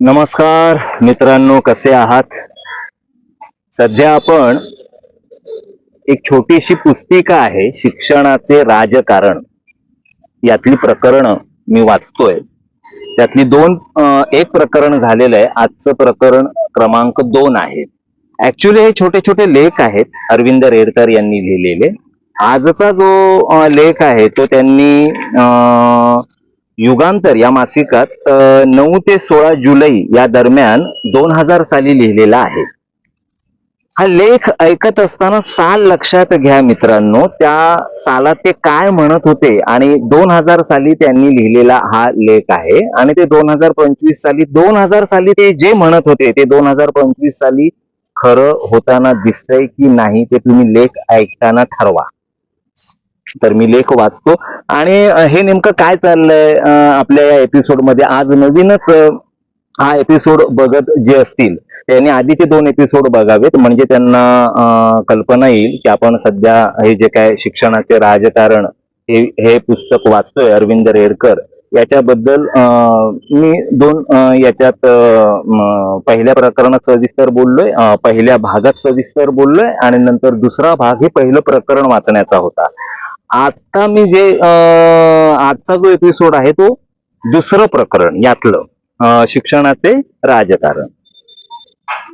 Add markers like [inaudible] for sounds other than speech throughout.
नमस्कार मित्रांनो कसे आहात? सध्या आपण एक छोटीशी पुस्तिका आहे शिक्षणाचे राजकारण. यातली प्रकरण मी वाचतोय. त्यातली दोन एक प्रकरण झालेलं आहे. आजचं प्रकरण क्रमांक दोन आहे. ऍक्च्युली हे छोटे छोटे लेख आहेत अरविंद रेडकर यांनी लिहिलेले. आजचा जो लेख आहे तो त्यांनी अं, युगांतर या मासिकात नऊ ते सोळा जुलै या दरम्यान दोन हजार साली लिहिलेला आहे. हा लेख ऐकत असताना साल लक्षात घ्या मित्रांनो त्या सालात ते काय म्हणत होते आणि दोन हजार साली त्यांनी लिहिलेला हा लेख आहे आणि ते दोन हजार पंचवीस साली दोन हजार साली ते जे म्हणत होते ते दोन हजार पंचवीस साली खरं होताना दिसतंय की नाही ते तुम्ही लेख ऐकताना ठरवा. तर मी लेख वाचतो. आणि हे नेमकं काय चाललंय आपल्या या एपिसोडमध्ये आज नवीनच हा एपिसोड बघत जे असतील त्यांनी आधीचे दोन एपिसोड बघावेत. म्हणजे त्यांना कल्पना येईल की आपण सध्या हे जे काय शिक्षणाचे राजकारण हे हे पुस्तक वाचतोय अरविंद रेडकर याच्याबद्दल अ, मी दोन याच्यात पहिल्या प्रकरणात सविस्तर बोललोय पहिल्या भागात सविस्तर बोललोय आणि नंतर दुसरा भाग हे पहिलं प्रकरण वाचण्याचा होता. आता मी जे अं, आजचा जो एपिसोड आहे तो दुसरं प्रकरण यातलं अं, शिक्षणाचे राजकारण.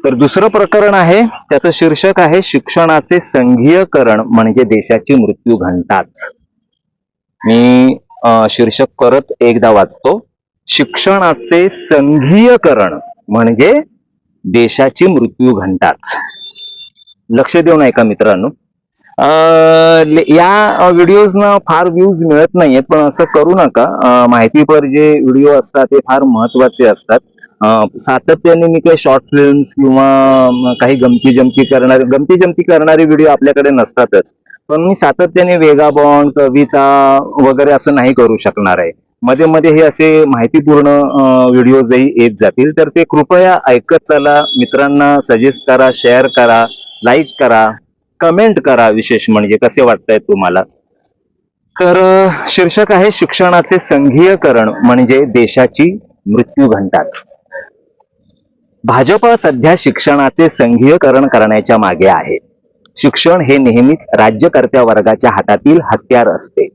तर दुसरं प्रकरण आहे त्याचं शीर्षक आहे शिक्षणाचे संघीयकरण म्हणजे देशाची मृत्यू घंटाच मी अं, शीर्षक परत एकदा वाचतो. शिक्षणाचे संघीयकरण म्हणजे देशाची मृत्यू घंटाच लक्ष देऊन ऐका मित्रांनो. या व्हिडिओजना फार व्ह्यूज मिळत नाहीयेत पण असं करू नका. माहितीपर जे व्हिडिओ असतात ते फार महत्त्वाचे असतात. सातत्याने मी काही शॉर्ट फिल्म्स किंवा काही गमती जमती करणारे गमती जमती करणारे व्हिडिओ आपल्याकडे नसतातच. पण मी सातत्याने वेगाबॉन्ड कविता वगैरे असं नाही करू शकणार आहे. मध्ये मध्ये हे असे माहितीपूर्ण व्हिडिओजही येत जातील. तर ते कृपया ऐकत चला. मित्रांना सजेस्ट करा शेअर करा लाईक करा. कमेंट करा विशेष म्हणजे कसे वाटतायत तुम्हाला? तर शीर्षक आहे शिक्षणाचे संघीयकरण म्हणजे देशाची मृत्यू घंटाच. भाजप सध्या शिक्षणाचे संघीयकरण करण्याच्या मागे आहे. शिक्षण हे नेहमीच राज्यकर्त्या वर्गाच्या हातातील हत्यार असते.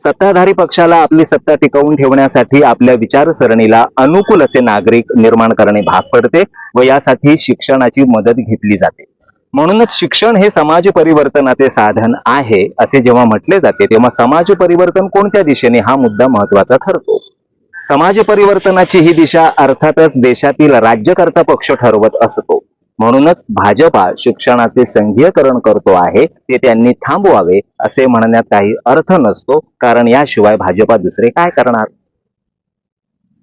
सत्ताधारी पक्षाला आपली सत्ता टिकवून ठेवण्यासाठी आपल्या विचारसरणीला अनुकूल असे नागरिक निर्माण करणे भाग पडते व यासाठी शिक्षणाची मदत घेतली जाते. म्हणूनच शिक्षण हे समाज परिवर्तनाचे साधन आहे असे जेव्हा म्हटले जाते तेव्हा समाज परिवर्तन कोणत्या दिशेने हा मुद्दा महत्त्वाचा ठरतो? समाज परिवर्तनाची ही दिशा अर्थातच देशातील राज्यकर्ता पक्ष ठरवत असतो. म्हणूनच भाजपा शिक्षणाचे संघीयकरण करतो आहे ते त्यांनी थांबवावे असे म्हणण्यात काही अर्थ नसतो कारण याशिवाय भाजपा दुसरे काय करणार?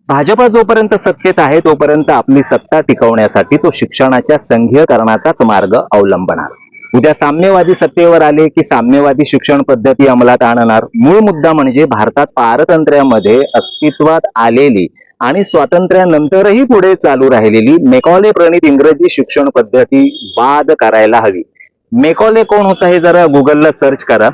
भाजपा जोपर्यंत सत्तेत आहे तोपर्यंत आपली सत्ता टिकवण्यासाठी तो शिक्षणाच्या संघीयकरणाचाच मार्ग अवलंबणार. उद्या साम्यवादी सत्तेवर आले की साम्यवादी शिक्षण पद्धती अंमलात आणणार. मूळ मुद्दा म्हणजे भारतात पारतंत्र्यामध्ये अस्तित्वात आलेली आणि स्वातंत्र्यानंतरही पुढे चालू राहिलेली मेकॉले प्रणित इंग्रजी शिक्षण पद्धती बाद करायला हवी. मेकॉले कोण होता हे जरा गुगलला सर्च करा.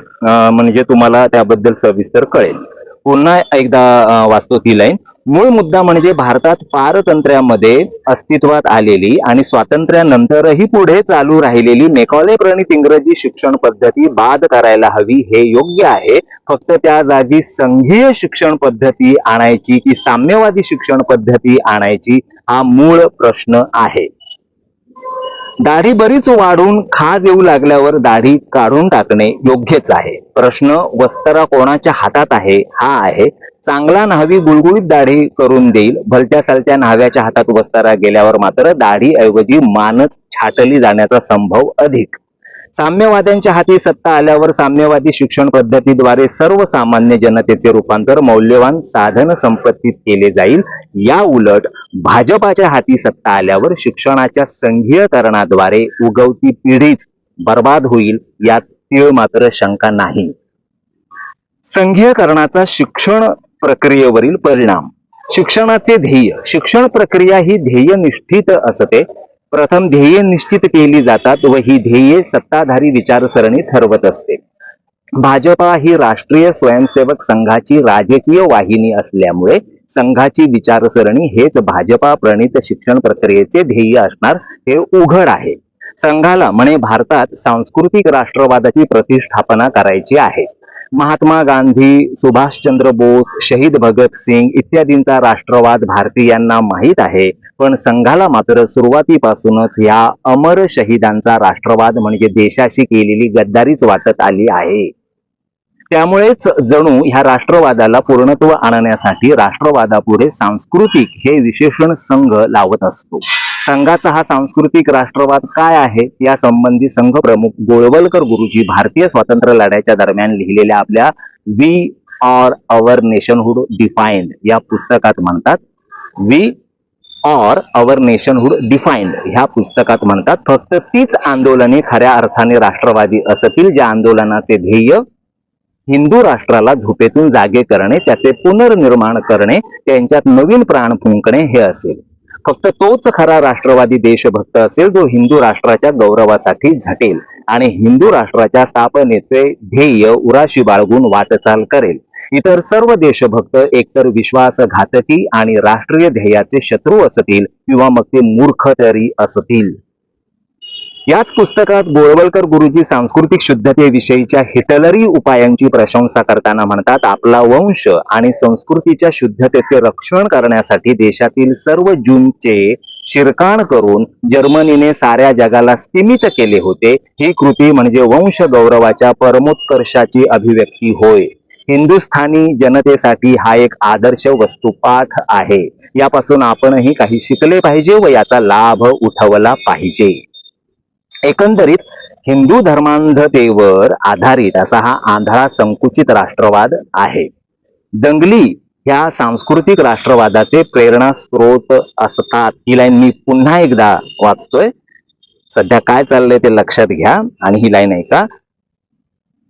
म्हणजे तुम्हाला त्याबद्दल सविस्तर कळेल. पुन्हा एकदा वाचतो ती लाईन मूळ मुद्दा म्हणजे भारतात पारतंत्र्यामध्ये अस्तित्वात आलेली आणि स्वातंत्र्यानंतरही पुढे चालू राहिलेली मेकॉले प्रणित इंग्रजी शिक्षण पद्धती बाद करायला हवी हे योग्य आहे. फक्त त्या जागी संघीय शिक्षण पद्धती आणायची की साम्यवादी शिक्षण पद्धती आणायची हा मूळ प्रश्न आहे. दाढी बरीच वाढून खाज येऊ लागल्यावर दाढी काढून टाकणे योग्यच आहे. प्रश्न वस्त्रा कोणाच्या हातात आहे? हा आहे. चांगला न्हावी गुळगुळीत दाढी करून देईल. भलत्या सलत्या न्हाव्याच्या हातात वस्तारा गेल्यावर मात्र दाढी ऐवजी मानच छाटली जाण्याचा संभव अधिक. साम्यवाद्यांच्या हाती सत्ता आल्यावर साम्यवादी शिक्षण पद्धतीद्वारे सर्वसामान्य जनतेचे रूपांतर मौल्यवान साधन संपत्तीत केले जाईल. या उलट भाजपाच्या हाती सत्ता आल्यावर शिक्षणाच्या संघीयकरणाद्वारे उगवती पिढीच बर्बाद होईल यात तीळ मात्र शंका नाही. संघीयकरणाचा शिक्षण प्रक्रियेवरील परिणाम. शिक्षणाचे ध्येय. शिक्षण प्रक्रिया ही ध्येय निश्चित असते. प्रथम ध्येय निश्चित केली जातात व ही ध्येये सत्ताधारी विचारसरणी ठरवत असते. भाजपा ही राष्ट्रीय स्वयंसेवक संघाची राजकीय वाहिनी असल्यामुळे संघाची विचारसरणी हेच भाजपा प्रणित शिक्षण प्रक्रियेचे ध्येय असणार हे उघड आहे. संघाला म्हणे भारतात सांस्कृतिक राष्ट्रवादाची प्रतिष्ठापना करायची आहे. महात्मा गांधी सुभाषचंद्र बोस शहीद भगत सिंग इत्यादींचा राष्ट्रवाद भारतीयांना माहीत आहे. पण संघाला मात्र सुरुवातीपासूनच या अमर शहीदांचा राष्ट्रवाद म्हणजे देशाशी केलेली गद्दारीच वाटत आली आहे. त्यामुळेच जणू ह्या राष्ट्रवादाला पूर्णत्व आणण्यासाठी राष्ट्रवादापुढे सांस्कृतिक हे विशेषण संघ लावत असतो. संघाचा हा सांस्कृतिक राष्ट्रवाद काय आहे या संबंधी संघ प्रमुख गोळवलकर गुरुजी भारतीय स्वातंत्र्य लढ्याच्या दरम्यान लिहिलेल्या आपल्या we or our nationhood defined या पुस्तकात म्हणतात. We or our nationhood defined ह्या पुस्तकात म्हणतात. फक्त तीच आंदोलने खऱ्या अर्थाने राष्ट्रवादी असतील ज्या आंदोलनाचे ध्येय हिंदू राष्ट्राला झोपेतून जागे करणे त्याचे पुनर्निर्माण करणे त्यांच्यात नवीन प्राण फुंकणे हे असेल. फक्त तोच खरा राष्ट्रवादी देशभक्त असेल जो हिंदू राष्ट्राच्या गौरवासाठी झटेल. आणि हिंदू राष्ट्राच्या स्थापनेचे ध्येय उराशी बाळगून वाटचाल करेल. इतर सर्व देशभक्त एकतर विश्वासघातकी आणि राष्ट्रीय ध्येयाचे शत्रू असतील किंवा मग ते मूर्ख तरी असतील. याच पुस्तकात गोळवलकर गुरुजी सांस्कृतिक शुद्धतेविषयीच्या हिटलरी उपायांची प्रशंसा करताना म्हणतात आपला वंश आणि संस्कृतीच्या शुद्धतेचे रक्षण करण्यासाठी देशातील सर्व जूनचे शिरकाण करून जर्मनीने साऱ्या जगाला स्थिमित केले होते. ही कृती म्हणजे वंश गौरवाच्या परमोत्कर्षाची अभिव्यक्ती होय. हिंदुस्थानी जनतेसाठी हा एक आदर्श वस्तुपाठ आहे. यापासून आपणही काही शिकले पाहिजे व याचा लाभ उठवला पाहिजे. एकंदरीत हिंदू धर्मांधतेवर आधारित असा हा आंधळा संकुचित राष्ट्रवाद आहे. दंगली ह्या सांस्कृतिक राष्ट्रवादाचे प्रेरणा स्रोत असतात. ही लाईन मी पुन्हा एकदा वाचतोय. सध्या काय चाललंय ते लक्षात घ्या आणि ही लाईन ऐका.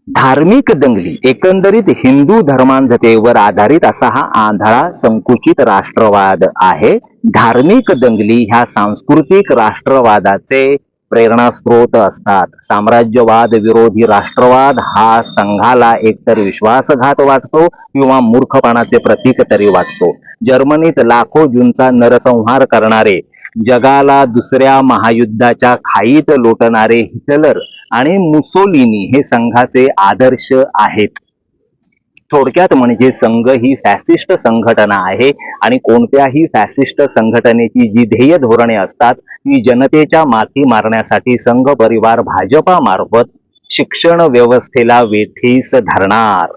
धार्मिक दंगली एकंदरीत हिंदू धर्मांधतेवर आधारित असा हा आंधळा संकुचित राष्ट्रवाद आहे. धार्मिक दंगली ह्या सांस्कृतिक राष्ट्रवादाचे प्रेरणास्त्रोत असतात. साम्राज्यवाद विरोधी राष्ट्रवाद हा संघाला एकतर विश्वासघात वाटतो किंवा मूर्खपणाचे प्रतीक तरी वाटतो. जर्मनीत लाखो जूनचा नरसंहार करणारे जगाला दुसऱ्या महायुद्धाच्या खाईत लोटणारे हिटलर आणि मुसोलिनी हे संघाचे आदर्श आहेत. थोडक्यात म्हणजे संघ ही फॅसिस्ट संघटना आहे आणि कोणत्याही फॅसिस्ट संघटनेची जी ध्येय धोरणे असतात ती जनतेच्या माथी मारण्यासाठी संघ परिवार भाजपा मार्फत शिक्षण व्यवस्थेला वेठीस धरणार.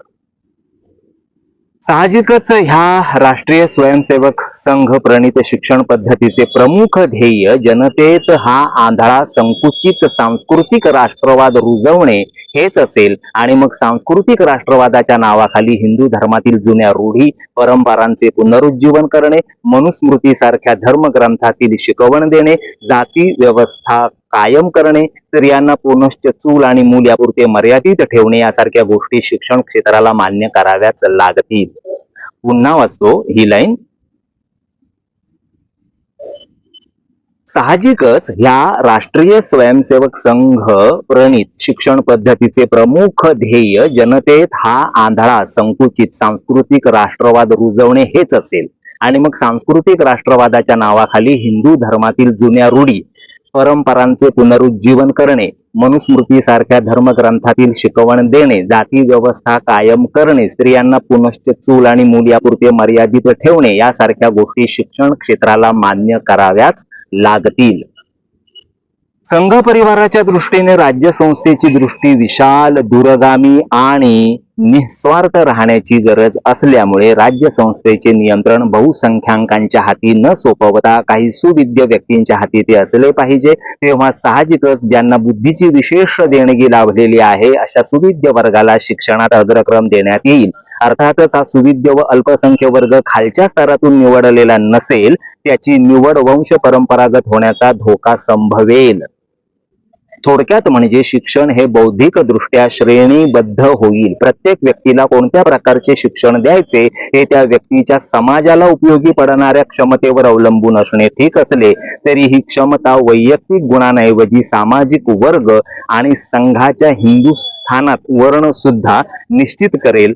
साहजिकच ह्या राष्ट्रीय स्वयंसेवक संघ प्रणित शिक्षण पद्धतीचे प्रमुख ध्येय जनतेत हा आंधळा संकुचित सांस्कृतिक राष्ट्रवाद रुजवणे हेच असेल. आणि मग सांस्कृतिक राष्ट्रवादाच्या नावाखाली हिंदू धर्मातील जुन्या रूढी परंपरांचे पुनरुज्जीवन करणे मनुस्मृतीसारख्या धर्मग्रंथातील शिकवण देणे जाती व्यवस्था कायम करणे स्त्रियांना पुनश्च चूल आणि मूल यापुरते मर्यादित ठेवणे यासारख्या गोष्टी शिक्षण क्षेत्राला मान्य कराव्याच लागतील. पुन्हा वाचतो ही लाईन. साहजिकच ह्या राष्ट्रीय स्वयंसेवक संघ प्रणित शिक्षण पद्धतीचे प्रमुख ध्येय जनतेत हा आंधळा संकुचित सांस्कृतिक राष्ट्रवाद रुजवणे हेच असेल. आणि मग सांस्कृतिक राष्ट्रवादाच्या नावाखाली हिंदू धर्मातील जुन्या रूढी परंपरांचे पुनरुज्जीवन करणे मनुस्मृतीसारख्या धर्मग्रंथातील शिकवण देणे जाती व्यवस्था कायम करणे स्त्रियांना पुनश्च चूल आणि मूल यापुरते मर्यादित ठेवणे यासारख्या गोष्टी शिक्षण क्षेत्राला मान्य कराव्याच लागतील. संघ परिवाराच्या दृष्टीने राज्य संस्थेची दृष्टी विशाल दूरगामी आणि निस्वार्थ राहण्याची गरज असल्यामुळे राज्य संस्थेचे नियंत्रण बहुसंख्याकांच्या हाती न सोपवता काही सुविद्य व्यक्तींच्या हाती ते असले पाहिजे. तेव्हा साहजिकच ज्यांना बुद्धीची विशेष देणगी लाभलेली आहे अशा सुविद्य वर्गाला शिक्षणात अग्रक्रम देण्यात येईल. अर्थातच हा सुविद्य व अल्पसंख्य वर्ग खालच्या स्तरातून निवडलेला नसेल त्याची निवड वंश परंपरागत होण्याचा धोका संभवेल. थोडक्यात म्हणजे शिक्षण हे बौद्धिक दृष्ट्या श्रेणीबद्ध होईल. प्रत्येक व्यक्तीला कोणत्या प्रकारचे शिक्षण द्यायचे हे त्या व्यक्तीच्या समाजाला उपयोगी पडणाऱ्या क्षमतेवर अवलंबून असणे ठीक असले तरी ही क्षमता वैयक्तिक गुणांऐवजी सामाजिक वर्ग आणि संघाच्या हिंदुस्थानात वर्ण सुद्धा निश्चित करेल.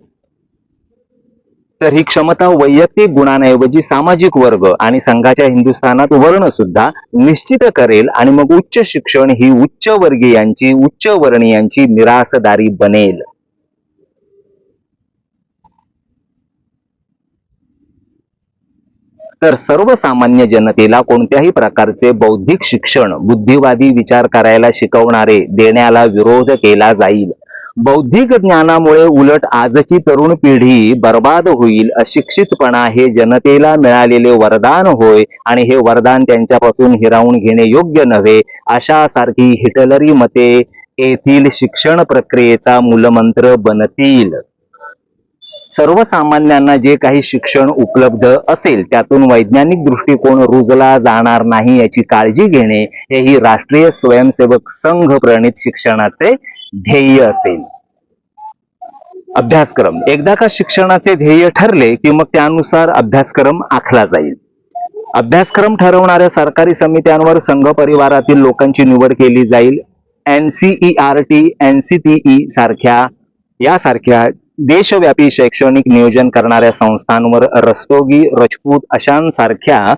तर ही क्षमता वैयक्तिक गुणांऐवजी सामाजिक वर्ग आणि संघाच्या हिंदुस्थानात वर्ण सुद्धा निश्चित करेल आणि मग उच्च शिक्षण ही उच्च वर्गीयांची उच्च वर्णीयांची निरासदारी बनेल. तर सर्वसामान्य जनतेला कोणत्याही प्रकारचे बौद्धिक शिक्षण बुद्धिवादी विचार करायला शिकवणारे देण्याला विरोध केला जाईल. बौद्धिक ज्ञानामुळे उलट आजची तरुण पिढी बर्बाद होईल अशिक्षितपणा हे जनतेला मिळालेले वरदान होय आणि हे वरदान त्यांच्यापासून हिरावून घेणे योग्य नव्हे अशा सारखी हिटलरी मते येथील शिक्षण प्रक्रियेचा मूलमंत्र बनतील. सर्वसामान्यांना जे काही शिक्षण उपलब्ध असेल त्यातून वैज्ञानिक दृष्टिकोन रुजला जाणार नाही याची काळजी घेणे हे ही राष्ट्रीय स्वयंसेवक संघ प्रणित शिक्षणाचे ध्येय असेल. अभ्यासक्रम. एकदा का शिक्षणाचे ध्येय ठरले की मग त्यानुसार अभ्यासक्रम आखला जाईल. अभ्यासक्रम ठरवणाऱ्या सरकारी समित्यांवर संघ परिवारातील लोकांची निवड केली जाईल. एनसीईआरटी एनसीटीई सारख्या यासारख्या देशव्यापी शैक्षणिक नियोजन करणाऱ्या संस्थांवर रस्तोगी रजपूत अशांसारख्या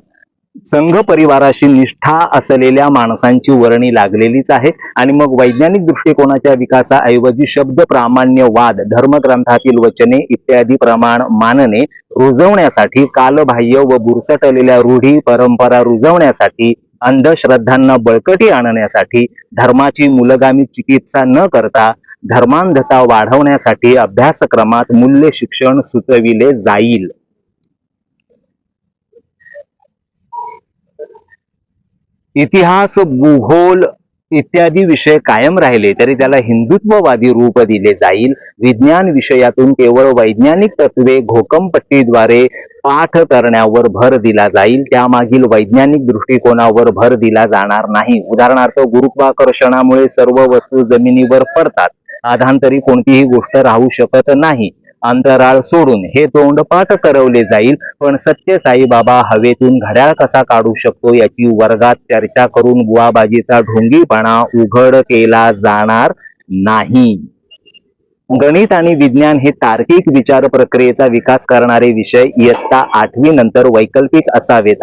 संघ परिवाराशी निष्ठा असलेल्या माणसांची वर्णी लागलेलीच आहे. आणि मग वैज्ञानिक दृष्टिकोनाच्या विकासाऐवजी शब्द प्रामाण्यवाद धर्मग्रंथातील वचने इत्यादी प्रमाण मानने रुजवण्यासाठी कालबाह्य व बुरसटलेल्या रूढी परंपरा रुजवण्यासाठी अंधश्रद्धांना बळकटी आणण्यासाठी धर्माची मूलगामी चिकित्सा न करता धर्मांधता वाढवण्यासाठी अभ्यासक्रमात मूल्य शिक्षण सुचविले जाईल. इतिहास भूगोल इत्यादी विषय कायम राहिले तरी त्याला हिंदुत्ववादी रूप दिले जाईल. विज्ञान विषयातून केवळ वैज्ञानिक तत्वे घोकमपट्टीद्वारे पाठ करण्यावर भर दिला जाईल. त्यामागील वैज्ञानिक दृष्टिकोनावर भर दिला जाणार नाही. उदाहरणार्थ गुरुत्वाकर्षणामुळे सर्व वस्तू जमिनीवर पडतात. आधांतरी कोणतीही गोष्ट राहू शकत नाही. अंतराळ सोडून हे तोंडपाठ करवले जाईल. पण सत्य साईबाबा हवेतून घड्याळ कसा काढू शकतो याची वर्गात चर्चा करून बुवाबाजीचा ढोंगीपणा उघड केला जाणार नाही. गणित आणि विज्ञान हे तार्किक विचार प्रक्रियेचा विकास करणारे विषय इयत्ता आठवी नंतर वैकल्पिक असावेत.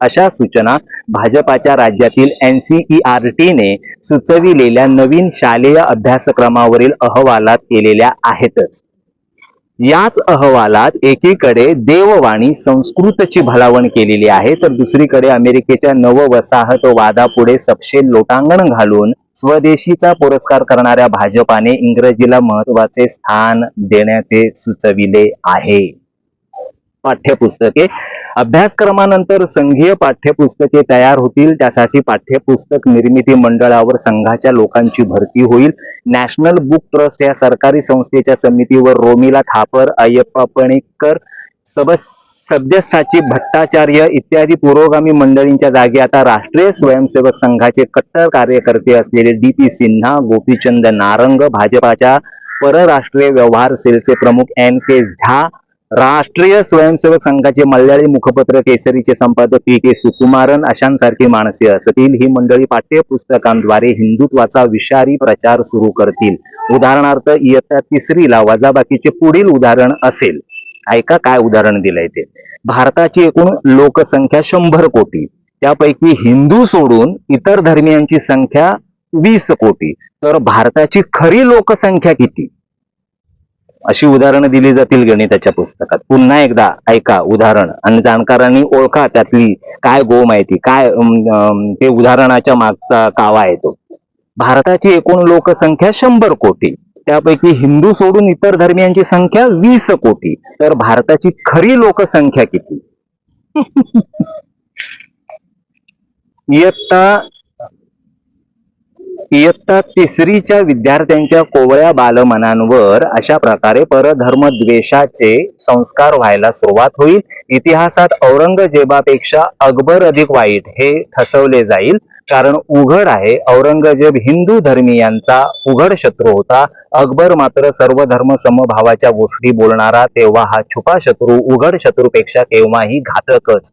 अशा सूचना भाजपाच्या राज्यातील NCERT ने सुचविलेल्या नवीन शालेय अभ्यासक्रमावरील अहवालात केलेल्या आहेतच. याच अहवालात एकीकडे देववाणी संस्कृतची भलावण केलेली आहे तर दुसरीकडे अमेरिकेच्या नववसाहतवादापुढे सपशेल लोटांगण घालून स्वदेशीचा पुरस्कार करणाऱ्या भाजपाने इंग्रजीला महत्त्वाचे स्थान देण्याचे सुचविले आहे. पाठ्यपुस्तके. अभ्यासक्रमानंतर संघीय पाठ्यपुस्तके तयार होतील. त्यासाठी पाठ्यपुस्तक निर्मिती मंडळावर संघाच्या लोकांची भरती होईल. नॅशनल बुक ट्रस्ट या सरकारी संस्थेच्या समितीवर रोमिला थापर अय्यप्पा पणेकर सब सब्यसाची भट्टाचार्य इत्यादी पुरोगामी मंडळींच्या जागी आता राष्ट्रीय स्वयंसेवक संघाचे कट्टर कार्यकर्ते असलेले डी पी सिन्हा गोपीचंद नारंग भाजपाच्या परराष्ट्रीय व्यवहार सेलचे प्रमुख एन के झा राष्ट्रीय स्वयंसेवक संघाचे मल्याळी मुखपत्र केसरीचे संपादक पी के सुकुमारन अशांसारखी माणसे असतील. ही मंडळी पाठ्यपुस्तकांद्वारे हिंदुत्वाचा विषारी प्रचार सुरू करतील. उदाहरणार्थ इयत्ता तिसरीला वजाबाकीचे पुढील उदाहरण असेल. ऐका काय उदाहरण दिलंय ते. भारताची एकूण लोकसंख्या शंभर कोटी. त्यापैकी हिंदू सोडून इतर धर्मियांची संख्या वीस कोटी. तर भारताची खरी लोकसंख्या किती? अशी उदाहरणं दिली जातील गणिताच्या पुस्तकात. पुन्हा एकदा ऐका उदाहरण आणि जाणकारांनी ओळखा त्यातली काय गो माहिती काय ते उदाहरणाच्या मागचा कावा आहे तो. भारताची एकूण लोकसंख्या शंभर कोटी त्यापैकी हिंदू सोडून इतर धर्मियांची संख्या वीस कोटी. तर भारताची खरी लोकसंख्या किती? [laughs] इयत्ता इयत्ता तिसरीच्या विद्यार्थ्यांच्या कोवळ्या बालमनांवर अशा प्रकारे परधर्म द्वेषाचे संस्कार व्हायला सुरुवात होईल. इतिहासात औरंगजेबापेक्षा अकबर अधिक वाईट हे ठसवले जाईल. कारण उघड आहे. औरंगजेब हिंदू धर्मीयांचा उघड शत्रू होता. अकबर मात्र सर्व धर्म समभावाच्या गोष्टी बोलणारा तेव्हा हा छुपा शत्रू उघड शत्रूपेक्षा केव्हाही घातकच.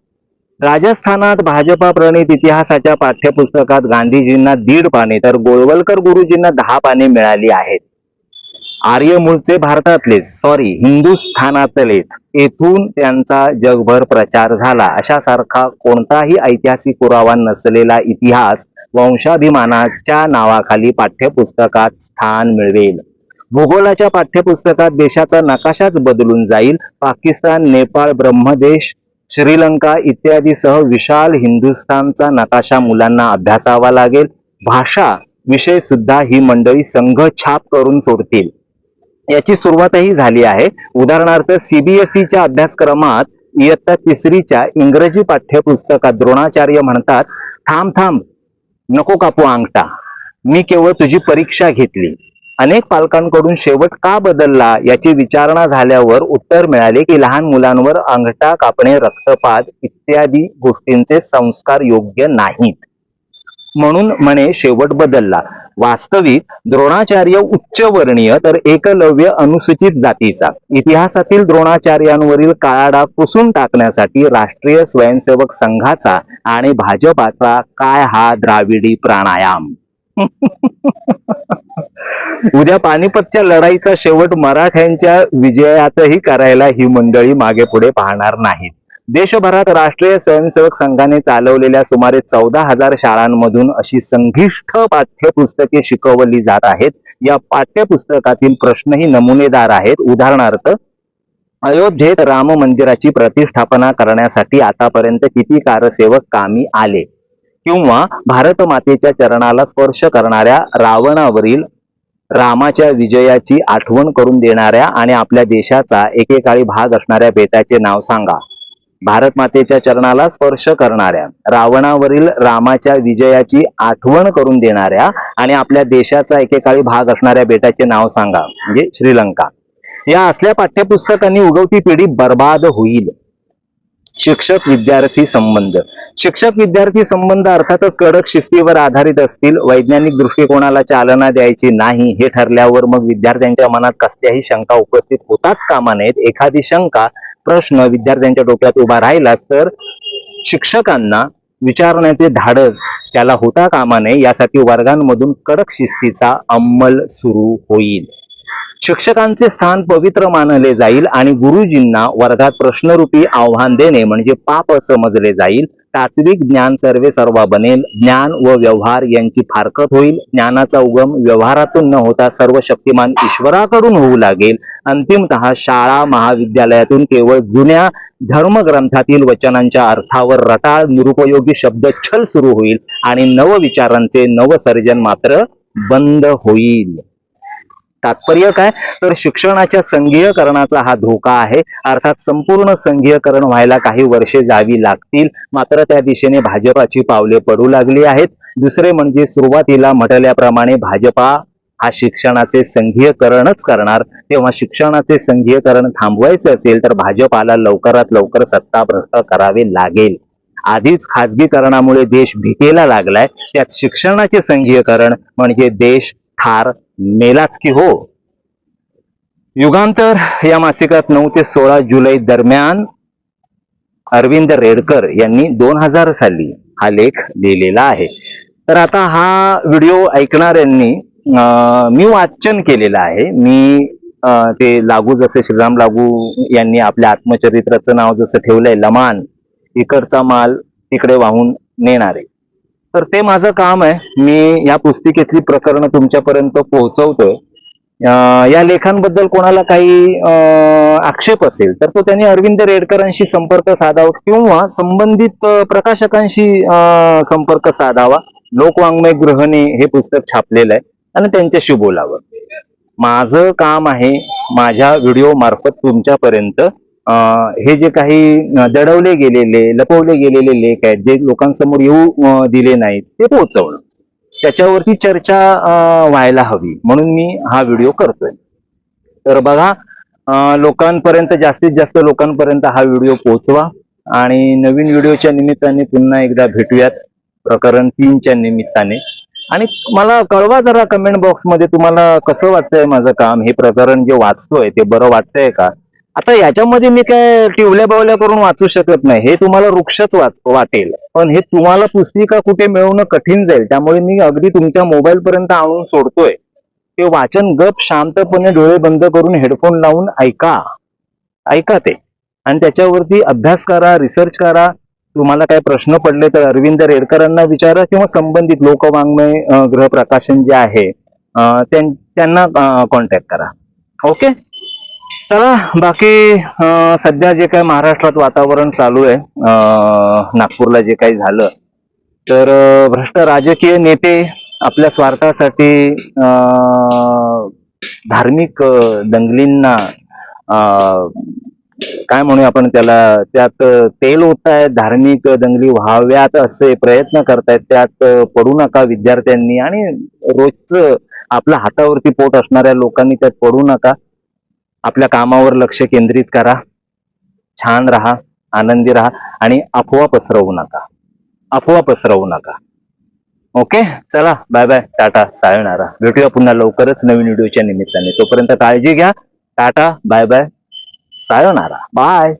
राजस्थानात भाजपा प्रणित इतिहासाच्या पाठ्यपुस्तकात गांधीजींना दीड पाने तर गोळवलकर गुरुजींना दहा पाने मिळाली आहेत. आर्य मूळचे भारतातलेच सॉरी हिंदुस्थानातलेच येथून त्यांचा जगभर प्रचार अशा अशासारखा कोणताही ऐतिहासिक पुरावा नसलेला इतिहास वंशाभिमानाच्या नावाखाली पाठ्यपुस्तकात स्थान मिळवेल. भूगोलाच्या पाठ्यपुस्तकात देशाचा नकाशाच बदलून जाईल. पाकिस्तान नेपाळ ब्रह्मदेश श्रीलंका इत्यादी सह विशाल हिंदुस्थानचा नकाशा मुलांना अभ्यासावा लागेल. भाषा विषय सुद्धा ही मंडळी संघ छाप करून सोडतील. याची सुरुवातही झाली आहे. उदाहरणार्थ सीबीएसईच्या अभ्यासक्रमात इयत्ता तिसरीच्या इंग्रजी पाठ्यपुस्तकात द्रोणाचार्य म्हणतात थांब थांब नको कापू अंगठा. मी केवळ तुझी परीक्षा घेतली. अनेक पालकांकडून शेवट का बदलला याची विचारणा झाल्यावर उत्तर मिळाले की लहान मुलांवर अंगठा कापणे रक्तपात इत्यादी गोष्टींचे संस्कार योग्य नाहीत. म्हणून म्हणे शेवट बदलला. वास्तविक द्रोणाचार्य उच्चवर्णीय तर एकलव्य अनुसूचित जातीचा. इतिहासातील द्रोणाचार्यांवरील काळा डाग पुसून टाकण्यासाठी राष्ट्रीय स्वयंसेवक संघाचा आणि भाजपाचा काय हा द्राविडी प्राणायाम? उद्या पानिपतच्या लढाईचा शेवट मराठ्यांच्या विजयातही करायला ही मंडळी मागे पुढे पाहणार नाहीत. देशभरात राष्ट्रीय स्वयंसेवक संघाने चालवलेल्या सुमारे चौदा हजार शाळांमधून अशी संघिष्ठ पाठ्यपुस्तके शिकवली जात आहेत. या पाठ्यपुस्तकातील प्रश्नही नमुनेदार आहेत. उदाहरणार्थ अयोध्येत राम मंदिराची प्रतिष्ठापना करण्यासाठी आतापर्यंत किती कारसेवक कामी आले? किंवा भारत मातेच्या चरणाला स्पर्श करणाऱ्या रावणावरील रामाच्या विजयाची आठवण करून देणाऱ्या आणि आपल्या देशाचा एकेकाळी भाग असणाऱ्या बेटाचे नाव सांगा. भारत मातेच्या चरणाला स्पर्श करणाऱ्या रावणावरील रामाच्या विजयाची आठवण करून देणाऱ्या आणि आपल्या देशाचा एकेकाळी भाग असणाऱ्या बेटाचे नाव सांगा म्हणजे श्रीलंका. या असल्या पाठ्यपुस्तकांनी उगवती पिढी बर्बाद होईल. शिक्षक विद्यार्थी संबंध. शिक्षक विद्यार्थी संबंध अर्थातच कडक शिस्तीवर आधारित असतील वैज्ञानिक दृष्टिकोनाला चालना द्यायची नाही हे ठरल्यावर मग विद्यार्थ्यांच्या मनात कसल्याही शंका उपस्थित होताच कामा नयेत. एखादी शंका प्रश्न विद्यार्थ्यांच्या डोक्यात उभा राहिलाच तर शिक्षकांना विचारण्याचे धाडस त्याला होता कामा नये यासाठी वर्गांमधून कडक शिस्तीचा अंमल सुरू होईल. शिक्षकांचे स्थान पवित्र मानले जाईल आणि गुरुजींना वर्गात प्रश्नरूपी आव्हान देणे म्हणजे पाप समजले जाईल. तात्विक ज्ञान सर्वे सर्वा बनेल. ज्ञान व व्यवहार यांची फारकत होईल. ज्ञानाचा उगम व्यवहारातून न होता सर्व शक्तिमान ईश्वराकडून होऊ लागेल. अंतिमतः शाळा महाविद्यालयातून केवळ जुन्या धर्मग्रंथातील वचनांच्या अर्थावर रटाळ निरुपयोगी शब्द छल सुरू होईल आणि नवविचारांचे नवसर्जन मात्र बंद होईल. तात्पर्य काय? तर शिक्षणाच्या संघीयकरणाचा हा धोका आहे. अर्थात संपूर्ण संघीयकरण व्हायला काही वर्षे जावी लागतील. मात्र त्या दिशेने भाजपाची पावले पडू लागली आहेत. दुसरे म्हणजे सुरुवातीला म्हटल्याप्रमाणे भाजपा हा शिक्षणाचे संघीयकरणच करणार. तेव्हा शिक्षणाचे संघीयकरण थांबवायचे असेल तर भाजपाला लवकरात लवकर सत्ताभ्रष्ट करावे लागेल. आधीच खाजगीकरणामुळे देश भीकेला लागलाय. त्यात शिक्षणाचे संघीयकरण म्हणजे देश ठार मेलाच की हो? युगांतर या मासिकात नऊ ते सोळा जुलै दरम्यान अरविंद रेडकर यांनी दोन हजार साली हा लेख लिहिलेला आहे. तर आता हा व्हिडिओ ऐकणाऱ्यांनी मी वाचन केलेलं आहे. मी ते लागू जसे श्रीराम लागू यांनी आपल्या आत्मचरित्राचं नाव जसं ठेवलंय लमान इकडचा माल तिकडे वाहून नेणारे. तर ते माझं काम आहे. मी या पुस्तिकेतली प्रकरणं तुमच्यापर्यंत पोहोचवतोय. या लेखांबद्दल कोणाला काही आक्षेप असेल तर तो त्यांनी अरविंद रेडकरांशी संपर्क साधावा किंवा संबंधित प्रकाशकांशी संपर्क साधावा. लोकवाङ्मय गृहने हे पुस्तक छापलेलं आहे आणि त्यांच्याशी बोलावं. माझं काम आहे माझ्या व्हिडिओ मार्फत तुमच्यापर्यंत हे जे काही दडवले गेलेले लपवले गेलेले लेख आहेत जे लोकांसमोर येऊ दिले नाहीत ते पोहोचवणं. त्याच्यावरती चर्चा व्हायला हवी. म्हणून मी हा व्हिडिओ करतोय. तर बघा लोकांपर्यंत जास्तीत जास्त लोकांपर्यंत हा व्हिडिओ पोहोचवा. आणि नवीन व्हिडिओच्या निमित्ताने पुन्हा एकदा भेटूयात प्रकरण तीनच्या निमित्ताने. आणि मला कळवा जरा कमेंट बॉक्समध्ये तुम्हाला कसं वाटतंय माझं काम हे प्रकरण जे वाचतोय ते बरं वाटतंय का? आता याच्यामध्ये मी काय टिवल्या बावल्या करून वाचू शकत नाही. हे तुम्हाला वृक्षच वाच वाटेल. पण हे तुम्हाला पुस्तिका कुठे मिळवणं कठीण जाईल त्यामुळे मी अगदी तुमच्या मोबाईल पर्यंत आणून सोडतोय. ते वाचन गप शांतपणे डोळे बंद करून हेडफोन लावून ऐका. ऐका ते. आणि त्याच्यावरती अभ्यास करा रिसर्च करा. तुम्हाला काय प्रश्न पडले तर अरविंद रेडकरांना विचारा किंवा संबंधित लोकवाङ्मय ग्रह गृहप्रकाशन जे आहे त्यांना कॉन्टॅक्ट करा. ओके चला बाकी सध्या जे काय महाराष्ट्रात वातावरण चालू आहे नागपूरला जे काही झालं तर भ्रष्ट राजकीय नेते आपल्या स्वार्थासाठी धार्मिक दंगलींना काय म्हणूया आपण त्याला त्यात तेल होत आहे धार्मिक दंगली व्हाव्यात असे प्रयत्न करतायत त्यात पडू नका विद्यार्थ्यांनी आणि रोजच आपल्या हातावरती पोट असणाऱ्या लोकांनी त्यात पडू नका. आपल्या कामावर लक्ष केंद्रित करा. छान राहा आनंदी राहा आणि अफवा पसरवू नका. अफवा पसरवू नका. ओके चला बाय बाय टाटा. चालणारा. भेटूया पुन्हा लवकरच नवीन व्हिडिओच्या निमित्ताने. तोपर्यंत काळजी घ्या. Tata bye bye sayonara bye